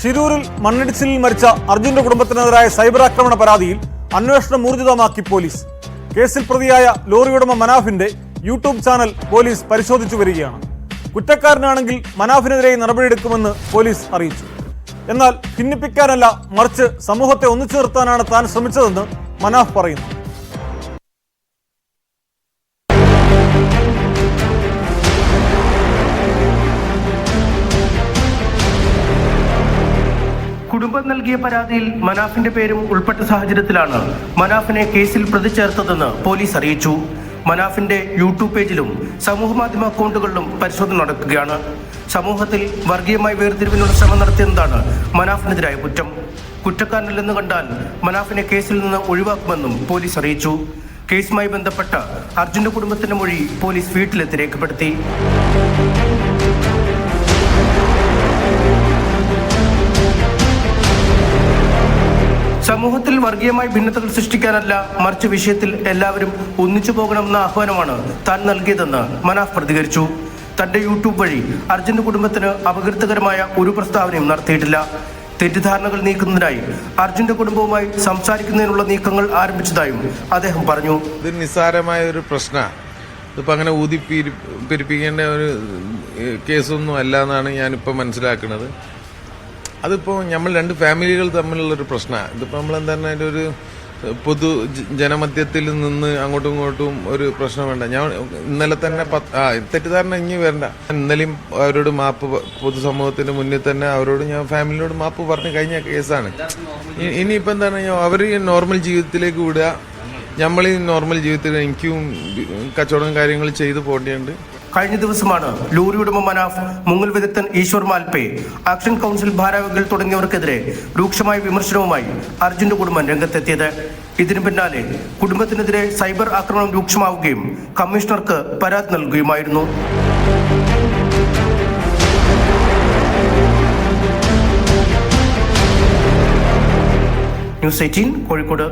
ഷിരൂരിൽ മണ്ണിടിച്ചിലിൽ മരിച്ച അർജുന്റെ കുടുംബത്തിനെതിരായ സൈബർ ആക്രമണ പരാതിയിൽ അന്വേഷണം ഊർജിതമാക്കി പോലീസ്. കേസിൽ പ്രതിയായ ലോറിയുടമ മനാഫിന്റെ യൂട്യൂബ് ചാനൽ പോലീസ് പരിശോധിച്ചു വരികയാണ്. കുറ്റക്കാരനാണെങ്കിൽ മനാഫിനെതിരെ നടപടിയെടുക്കുമെന്ന് പോലീസ് അറിയിച്ചു. എന്നാൽ ഭിന്നിപ്പിക്കാനല്ല മറിച്ച് സമൂഹത്തെ ഒന്നിച്ചു നിർത്താനാണ് താൻ ശ്രമിച്ചതെന്ന് മനാഫ് പറയുന്നു. നൽകിയ പരാതിയിൽ മനാഫിന്റെ പേരും ഉൾപ്പെട്ട സാഹചര്യത്തിലാണ് മനാഫിനെ കേസിൽ പ്രതി ചേർത്തതെന്ന് പോലീസ് അറിയിച്ചു. മനാഫിന്റെ യൂട്യൂബ് പേജിലും സമൂഹമാധ്യമ അക്കൗണ്ടുകളിലും പരിശോധന നടക്കുകയാണ്. സമൂഹത്തിൽ വർഗീയമായി വേർതിരിവിനുള്ള ശ്രമം നടത്തിയെന്നതാണ് മനാഫിനെതിരായ കുറ്റം. കുറ്റക്കാരനല്ലെന്ന് കണ്ടാൽ മനാഫിനെ കേസിൽ നിന്ന് ഒഴിവാക്കുമെന്നും പോലീസ് അറിയിച്ചു. കേസുമായി ബന്ധപ്പെട്ട അർജുന്റെ കുടുംബത്തിന്റെ മൊഴി പോലീസ് വീട്ടിലെത്തി രേഖപ്പെടുത്തി. സമൂഹത്തിൽ വർഗീയമായി ഭിന്നതകൾ സൃഷ്ടിക്കാനല്ല മറിച്ച് വിഷയത്തിൽ എല്ലാവരും ഒന്നിച്ചു പോകണമെന്ന ആഹ്വാനമാണ് താൻ നൽകിയതെന്ന് മനാഫ് പ്രതികരിച്ചു. തന്റെ യൂട്യൂബ് വഴി അർജുന്റെ കുടുംബത്തിന് അപകീർത്തകരമായ ഒരു പ്രസ്താവനയും നടത്തിയിട്ടില്ല. തെറ്റിദ്ധാരണകൾ നീക്കുന്നതിനായി അർജുന്റെ കുടുംബവുമായി സംസാരിക്കുന്നതിനുള്ള നീക്കങ്ങൾ ആരംഭിച്ചതായും അദ്ദേഹം പറഞ്ഞു. ഇത് നിസ്സാരമായ ഒരു പ്രശ്ന. ഇതിപ്പോൾ അങ്ങനെ ഊതി പിരിപ്പിക്കേണ്ട ഒരു കേസൊന്നും അല്ല എന്നാണ് ഞാനിപ്പോൾ മനസ്സിലാക്കുന്നത്. അതിപ്പോൾ നമ്മൾ രണ്ട് ഫാമിലികൾ തമ്മിലുള്ളൊരു പ്രശ്നമാണ് ഇതിപ്പോൾ നമ്മൾ അതിന്റെ ഒരു പൊതു ജനമധ്യത്തിൽ നിന്ന് അങ്ങോട്ടും ഇങ്ങോട്ടും ഒരു പ്രശ്നം വേണ്ട. ഞാൻ ഇന്നലെ തന്നെ ആ തെറ്റിദ്ധാരണ ഇനി വരണ്ട. ഇന്നലെയും അവരോട് മാപ്പ് പൊതുസമൂഹത്തിന് മുന്നിൽ തന്നെ അവരോട് ഞാൻ ഫാമിലിയോട് മാപ്പ് പറഞ്ഞു കഴിഞ്ഞ കേസാണ്. ഇനിയിപ്പോൾ എന്താണ് അവർ നോർമൽ ജീവിതത്തിലേക്ക് വിടുക. നമ്മൾ ഈ നോർമൽ ജീവിതത്തിൽ എനിക്കും കച്ചവടം കാര്യങ്ങൾ ചെയ്തു പോകേണ്ടതുണ്ട്. കഴിഞ്ഞ ദിവസമാണ് ലോറി ഉടമ മനാഫ് മുങ്ങൽ വിദഗ്ധൻ ഈശ്വർ മാൽപേ ആക്ഷൻ കൗൺസിൽ ഭാരവാഹികൾ തുടങ്ങിയവർക്കെതിരെ രൂക്ഷമായ വിമർശനവുമായി അർജുന്റെ കുടുംബം രംഗത്തെത്തിയത്. ഇതിനു പിന്നാലെ കുടുംബത്തിനെതിരെ സൈബർ ആക്രമണം രൂക്ഷമാവുകയും കമ്മീഷണർക്ക് പരാതി നൽകുകയുമായിരുന്നു. News eighteen Kozhikode.